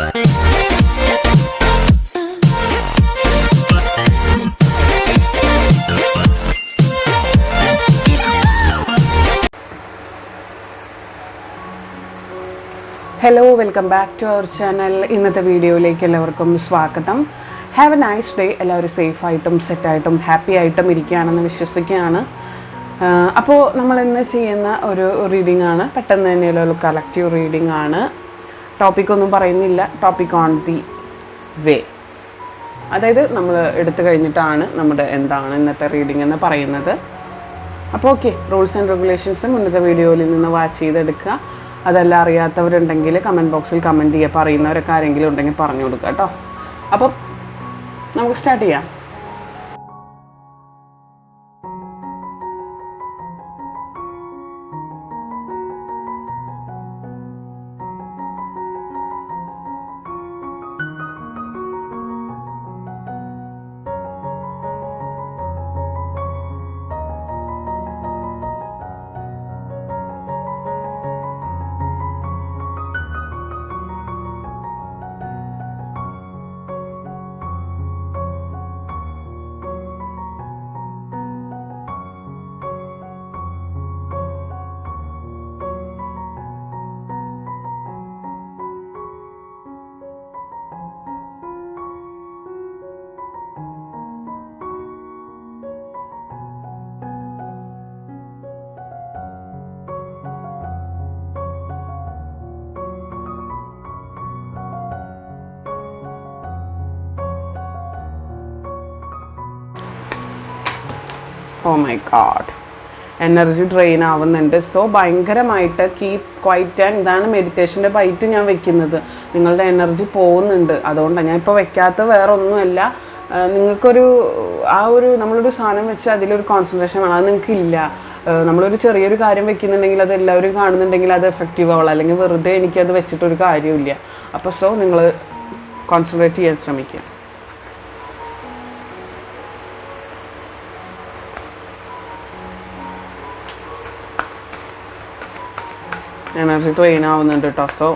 Hello welcome back to our channel ഇന്നത്തെ വീഡിയോയിലേക്ക് എല്ലാവർക്കും സ്വാഗതം. ഹാവ് എ നൈസ് ഡേ എല്ലാവരും സേഫായിട്ടും സെറ്റായിട്ടും ഹാപ്പി ആയിട്ടും ഇരിക്കുകയാണെന്ന് വിശ്വസിക്കുകയാണ്. അപ്പോൾ നമ്മൾ ഇന്ന് ചെയ്യുന്ന ഒരു റീഡിംഗ് ആണ്. പെട്ടെന്ന് തന്നെയുള്ള ഒരു കളക്റ്റീവ് റീഡിംഗ് ആണ്. ടോപ്പിക് ഒന്നും പറയുന്നില്ല. ടോപ്പിക് ഓൺ ദി വേ അതായത് നമ്മൾ എടുത്തു കഴിഞ്ഞിട്ടാണ് നമ്മുടെ എന്താണ് ഇന്നത്തെ റീഡിംഗ് എന്ന് പറയുന്നത്. അപ്പോൾ ഓക്കെ റൂൾസ് ആൻഡ് റെഗുലേഷൻസ് മുന്നത്തെ വീഡിയോയിൽ നിന്ന് വാച്ച് ചെയ്തെടുക്കുക. അതെല്ലാം അറിയാത്തവരുണ്ടെങ്കിൽ കമന്റ് ബോക്സിൽ കമന്റ് ചെയ്യുക പറയുന്നവരൊക്കെ ആരെങ്കിലും ഉണ്ടെങ്കിൽ പറഞ്ഞു കൊടുക്കുക കേട്ടോ. അപ്പം നമുക്ക് സ്റ്റാർട്ട് ചെയ്യാം. Oh my god energy drain ആവുന്നുണ്ട്. സോ ഭയങ്കരമായിട്ട് കീപ് ക്വൈറ്റ് ആൻഡ് ഇതാണ് മെഡിറ്റേഷന്റെ ബൈറ്റ് ഞാൻ വെക്കുന്നത്. നിങ്ങളുടെ എനർജി പോകുന്നുണ്ട്. അതുകൊണ്ടാണ് ഞാൻ ഇപ്പോൾ വെക്കാത്ത വേറെ ഒന്നുമല്ല നിങ്ങൾക്കൊരു ആ ഒരു നമ്മളൊരു സാധനം വെച്ച് അതിലൊരു കോൺസെൻട്രേഷൻ വേണം. അത് നിങ്ങൾക്ക് ഇല്ല. ആ, നമ്മളൊരു ചെറിയൊരു കാര്യം വെക്കുന്നുണ്ടെങ്കിൽ അത് എല്ലാവരും കാണുന്നുണ്ടെങ്കിൽ അത് എഫക്റ്റീവ് ആവുള്ളൂ. അല്ലെങ്കിൽ വെറുതെ എനിക്കത് വെച്ചിട്ടൊരു കാര്യമില്ല അപ്പോൾ സോ നിങ്ങൾ കോൺസെൻട്രേറ്റ് ചെയ്യാൻ ശ്രമിക്കുക. എനർജി ട്രെയിൻ ആവുന്നുണ്ട് കേട്ടോ സോ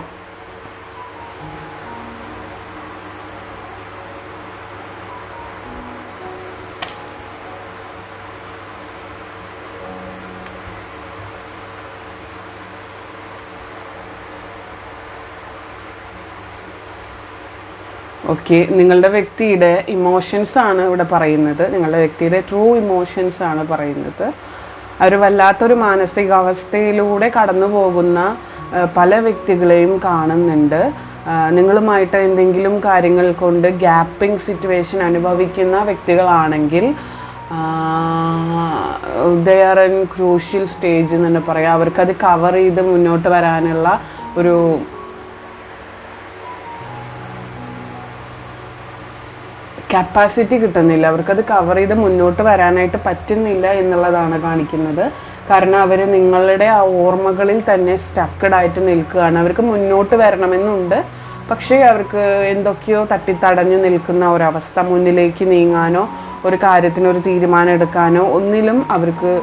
ഓക്കെ നിങ്ങളുടെ വ്യക്തിയുടെ ഇമോഷൻസ് ആണ് ഇവിടെ പറയുന്നത്. നിങ്ങളുടെ വ്യക്തിയുടെ ട്രൂ ഇമോഷൻസ് ആണ് പറയുന്നത്. അവർ വല്ലാത്തൊരു മാനസികാവസ്ഥയിലൂടെ കടന്നു പോകുന്ന പല വ്യക്തികളെയും കാണുന്നുണ്ട്. നിങ്ങളുമായിട്ട് എന്തെങ്കിലും കാര്യങ്ങൾ കൊണ്ട് ഗ്യാപ്പിംഗ് സിറ്റുവേഷൻ അനുഭവിക്കുന്ന വ്യക്തികളാണെങ്കിൽ they are in crucial stage എന്ന് തന്നെ പറയാം. അവർക്കത് കവർ ചെയ്ത് മുന്നോട്ട് വരാനുള്ള ഒരു കപ്പാസിറ്റി കിട്ടുന്നില്ല. അവർക്കത് കവർ ചെയ്ത് മുന്നോട്ട് വരാനായിട്ട് പറ്റുന്നില്ല എന്നുള്ളതാണ് കാണിക്കുന്നത്. കാരണം അവർ നിങ്ങളുടെ ആ ഓർമ്മകളിൽ തന്നെ സ്റ്റക്കഡായിട്ട് നിൽക്കുകയാണ്. അവർക്ക് മുന്നോട്ട് വരണമെന്നുണ്ട്. പക്ഷേ അവർക്ക് എന്തൊക്കെയോ തട്ടിത്തടഞ്ഞു നിൽക്കുന്ന ഒരവസ്ഥ മുന്നിലേക്ക് നീങ്ങാനോ ഒരു കാര്യത്തിന് ഒരു തീരുമാനം എടുക്കാനോ ഒന്നിലും അവർക്ക്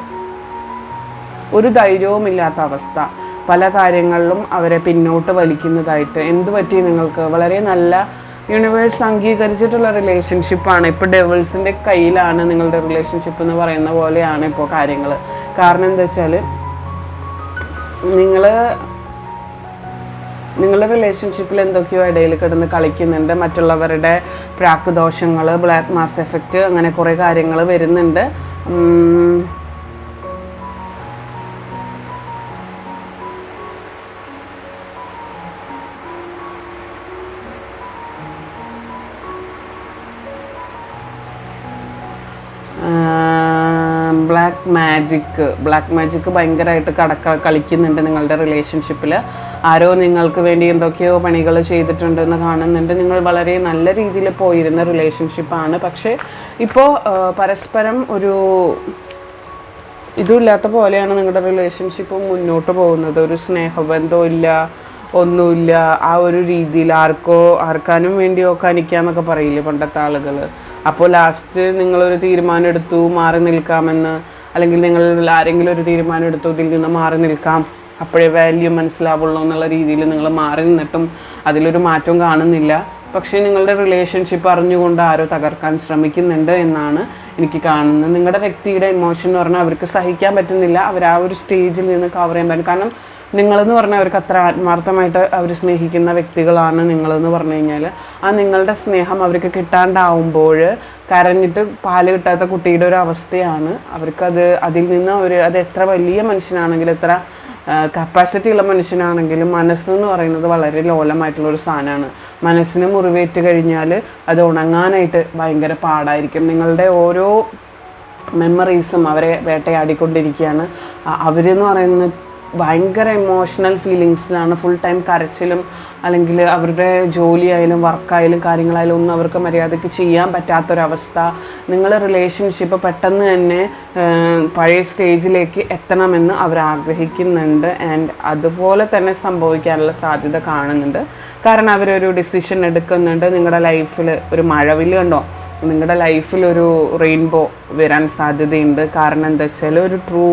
ഒരു ധൈര്യവുമില്ലാത്ത അവസ്ഥ. പല കാര്യങ്ങളിലും അവരെ പിന്നോട്ട് വലിക്കുന്നതായിട്ട്. എന്തു പറ്റി നിങ്ങൾക്ക്? വളരെ നല്ല യൂണിവേഴ്സ് അംഗീകരിച്ചിട്ടുള്ള റിലേഷൻഷിപ്പാണ് ഇപ്പോൾ ഡെവിൾസിന്റെ കയ്യിലാണ് നിങ്ങളുടെ റിലേഷൻഷിപ്പ് എന്ന് പറയുന്ന പോലെയാണ് ഇപ്പോൾ കാര്യങ്ങൾ കാരണം എന്താ വെച്ചാൽ നിങ്ങൾ നിങ്ങളുടെ റിലേഷൻഷിപ്പിൽ എന്തൊക്കെയോ ഇടയിൽ കിടന്ന് കളിക്കുന്നുണ്ട്. മറ്റുള്ളവരുടെ പ്രാക്ക് ദോഷങ്ങൾ ബ്ലാക്ക് മാസ് എഫക്റ്റ് അങ്ങനെ കുറേ കാര്യങ്ങൾ വരുന്നുണ്ട്. ബ്ലാക്ക് മാജിക്ക് ബ്ലാക്ക് മാജിക്ക് ഭയങ്കരമായിട്ട് കടക്ക കളിക്കുന്നുണ്ട് നിങ്ങളുടെ റിലേഷൻഷിപ്പിൽ ആരോ നിങ്ങൾക്ക് വേണ്ടി എന്തൊക്കെയോ പണികൾ ചെയ്തിട്ടുണ്ടെന്ന് കാണുന്നുണ്ട്. നിങ്ങൾ വളരെ നല്ല രീതിയിൽ പോയിരുന്ന റിലേഷൻഷിപ്പാണ് പക്ഷേ ഇപ്പോൾ പരസ്പരം ഒരു ഇതുമില്ലാത്ത പോലെയാണ് നിങ്ങളുടെ റിലേഷൻഷിപ്പ് മുന്നോട്ട് പോകുന്നത്. ഒരു സ്നേഹബന്ധവും ഇല്ല ഒന്നുമില്ല. ആ ഒരു രീതിയിൽ ആർക്കോ ആർക്കാനും വേണ്ടിയോ കനിക്കാന്നൊക്കെ പറയില്ലേ പണ്ടത്തെ ആളുകൾ അപ്പോൾ ലാസ്റ്റ് നിങ്ങളൊരു തീരുമാനം എടുത്തു മാറി നിൽക്കാമെന്ന്. അല്ലെങ്കിൽ നിങ്ങൾ ആരെങ്കിലും ഒരു തീരുമാനം എടുത്തു ഇതിൽ നിന്ന് മാറി നിൽക്കാം. അപ്പോഴേ വാല്യൂ മനസ്സിലാവുള്ളൂ എന്നുള്ള രീതിയിൽ നിങ്ങൾ മാറി നിന്നിട്ടും അതിലൊരു മാറ്റവും കാണുന്നില്ല. പക്ഷേ നിങ്ങളുടെ റിലേഷൻഷിപ്പ് അറിഞ്ഞുകൊണ്ട് ആരോ തകർക്കാൻ ശ്രമിക്കുന്നുണ്ട് എന്നാണ് എനിക്ക് കാണുന്നത്. നിങ്ങളുടെ വ്യക്തിയുടെ ഇമോഷൻ എന്ന് പറഞ്ഞാൽ അവർക്ക് സഹിക്കാൻ പറ്റുന്നില്ല. അവർ ആ ഒരു സ്റ്റേജിൽ നിന്ന് കവർ ചെയ്യാൻ പറ്റും. കാരണം നിങ്ങളെന്ന് പറഞ്ഞാൽ അവർക്ക് അത്ര ആത്മാർത്ഥമായിട്ട് അവർ സ്നേഹിക്കുന്ന വ്യക്തികളാണ് നിങ്ങളെന്ന് പറഞ്ഞു കഴിഞ്ഞാൽ ആ നിങ്ങളുടെ സ്നേഹം അവർക്ക് കിട്ടാണ്ടാവുമ്പോൾ കരഞ്ഞിട്ട് പാൽ കിട്ടാത്ത കുട്ടിയുടെ ഒരു അവസ്ഥയാണ്. അവർക്കത് അതിൽ നിന്ന് ഒരു അത് എത്ര വലിയ മനുഷ്യനാണെങ്കിലും എത്ര കപ്പാസിറ്റി ഉള്ള മനുഷ്യനാണെങ്കിലും മനസ്സെന്ന് പറയുന്നത് വളരെ ലോലമായിട്ടുള്ള ഒരു സാധനമാണ് മനസ്സിന് മുറിവേറ്റ് കഴിഞ്ഞാൽ അത് ഉണങ്ങാനായിട്ട് ഭയങ്കര പാടായിരിക്കും. നിങ്ങളുടെ ഓരോ മെമ്മറീസും അവരെ വേട്ടയാടിക്കൊണ്ടിരിക്കുകയാണ്. അവരെന്ന് പറയുന്നത് ഭയങ്കര ഇമോഷണൽ ഫീലിങ്സിലാണ് ഫുൾ ടൈം കരച്ചിലും അല്ലെങ്കിൽ അവരുടെ ജോലിയായാലും വർക്കായാലും കാര്യങ്ങളായാലും ഒന്നും അവർക്ക് മര്യാദയ്ക്ക് ചെയ്യാൻ പറ്റാത്തൊരവസ്ഥ. നിങ്ങൾ റിലേഷൻഷിപ്പ് പെട്ടെന്ന് തന്നെ പഴയ സ്റ്റേജിലേക്ക് എത്തണമെന്ന് അവർ ആഗ്രഹിക്കുന്നുണ്ട്. ആൻഡ് അതുപോലെ തന്നെ സംഭവിക്കാനുള്ള സാധ്യത കാണുന്നുണ്ട്. കാരണം അവരൊരു ഡിസിഷൻ എടുക്കുന്നുണ്ട്. നിങ്ങളുടെ ലൈഫിൽ ഒരു മഴവിൽ കണ്ടോ? നിങ്ങളുടെ ലൈഫിൽ ഒരു റെയിൻബോ വരാൻ സാധ്യതയുണ്ട്. കാരണം എന്താ വെച്ചാൽ ഒരു ട്രൂ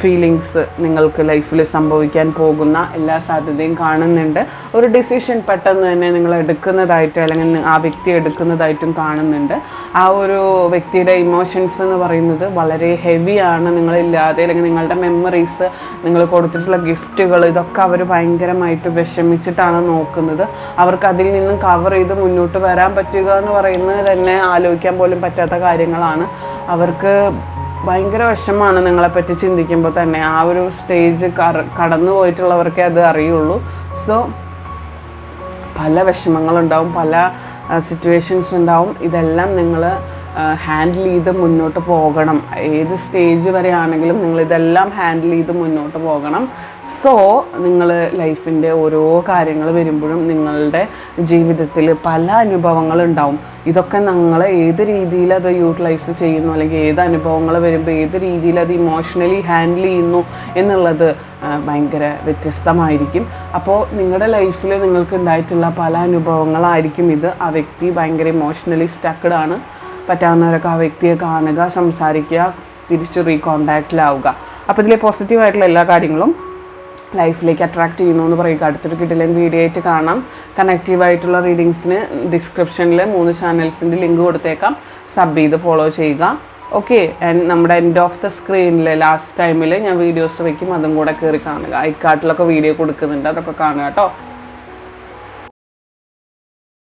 ഫീലിങ്സ് നിങ്ങൾക്ക് ലൈഫിൽ സംഭവിക്കാൻ പോകുന്ന എല്ലാ സാധ്യതയും കാണുന്നുണ്ട്. ഒരു ഡിസിഷൻ പെട്ടെന്ന് തന്നെ നിങ്ങൾ എടുക്കുന്നതായിട്ട് അല്ലെങ്കിൽ ആ വ്യക്തി എടുക്കുന്നതായിട്ടും കാണുന്നുണ്ട്. ആ ഒരു വ്യക്തിയുടെ ഇമോഷൻസ് എന്ന് പറയുന്നത് വളരെ ഹെവിയാണ് നിങ്ങളില്ലാതെ അല്ലെങ്കിൽ നിങ്ങളുടെ മെമ്മറീസ് നിങ്ങൾ കൊടുത്തിട്ടുള്ള ഗിഫ്റ്റുകൾ ഇതൊക്കെ അവർ ഭയങ്കരമായിട്ട് വിഷമിച്ചിട്ടാണ് നോക്കുന്നത്. അവർക്ക് അതിൽ നിന്നും കവർ ചെയ്ത് മുന്നോട്ട് വരാൻ പറ്റുക എന്ന് പറയുന്നത് തന്നെ ആലോചിക്കാൻ പോലും പറ്റാത്ത കാര്യങ്ങളാണ്. അവർക്ക് ഭയങ്കര വിഷമാണ് നിങ്ങളെപ്പറ്റി ചിന്തിക്കുമ്പോൾ തന്നെ. ആ ഒരു സ്റ്റേജ് കടന്നു പോയിട്ടുള്ളവർക്കേ അത് അറിയുള്ളൂ. സോ പല വിഷമങ്ങളുണ്ടാവും പല സിറ്റുവേഷൻസ് ഉണ്ടാവും. ഇതെല്ലാം നിങ്ങൾ ഹാൻഡിൽ ചെയ്ത് മുന്നോട്ട് പോകണം. ഏത് സ്റ്റേജ് വരെ ആണെങ്കിലും നിങ്ങൾ ഇതെല്ലാം ഹാൻഡിൽ ചെയ്ത് മുന്നോട്ട് പോകണം. സോ നിങ്ങൾ ലൈഫിന്റെ ഓരോ കാര്യങ്ങൾ വരുമ്പോഴും നിങ്ങളുടെ ജീവിതത്തിൽ പല അനുഭവങ്ങളുണ്ടാവും ഇതൊക്കെ നിങ്ങൾ ഏത് രീതിയിൽ അത് യൂട്ടിലൈസ് ചെയ്യുന്നു? അല്ലെങ്കിൽ ഏത് അനുഭവങ്ങൾ വരുമ്പോൾ ഏത് രീതിയിൽ അത് ഇമോഷണലി ഹാൻഡിൽ ചെയ്യുന്നു എന്നുള്ളത് ഭയങ്കര വ്യത്യസ്തമായിരിക്കും. അപ്പോൾ നിങ്ങളുടെ ലൈഫിൽ നിങ്ങൾക്ക് ഉണ്ടായിട്ടുള്ള പല അനുഭവങ്ങളായിരിക്കും ഇത്. ആ വ്യക്തി ഭയങ്കര ഇമോഷണലി സ്റ്റക്കഡ് ആണ്. പറ്റാവുന്നവരൊക്കെ ആ വ്യക്തിയെ കാണുക സംസാരിക്കുക തിരിച്ച് റീകോണ്ടാക്റ്റിലാവുക അപ്പോൾ ഇതിലെ പോസിറ്റീവായിട്ടുള്ള എല്ലാ കാര്യങ്ങളും ലൈഫിലേക്ക് അട്രാക്ട് ചെയ്യുന്നു എന്ന് പറയുക. അടുത്തൊരു കിടിലൻ വീഡിയോ ആയിട്ട് കാണാം. കണക്റ്റീവ് ആയിട്ടുള്ള റീഡിങ്സിന് ഡിസ്ക്രിപ്ഷനിൽ മൂന്ന് ചാനൽസിന്റെ ലിങ്ക് കൊടുത്തേക്കാം. സബ് ചെയ്ത് ഫോളോ ചെയ്യുക. ഓക്കെ നമ്മുടെ എൻഡ് ഓഫ് ദ സ്ക്രീനിൽ ലാസ്റ്റ് ടൈമിൽ ഞാൻ വീഡിയോസ് വയ്ക്കും. അതും കൂടെ കയറി കാണുക. ഐക്കാട്ടിലൊക്കെ വീഡിയോ കൊടുക്കുന്നുണ്ട്. അതൊക്കെ കാണുക കേട്ടോ.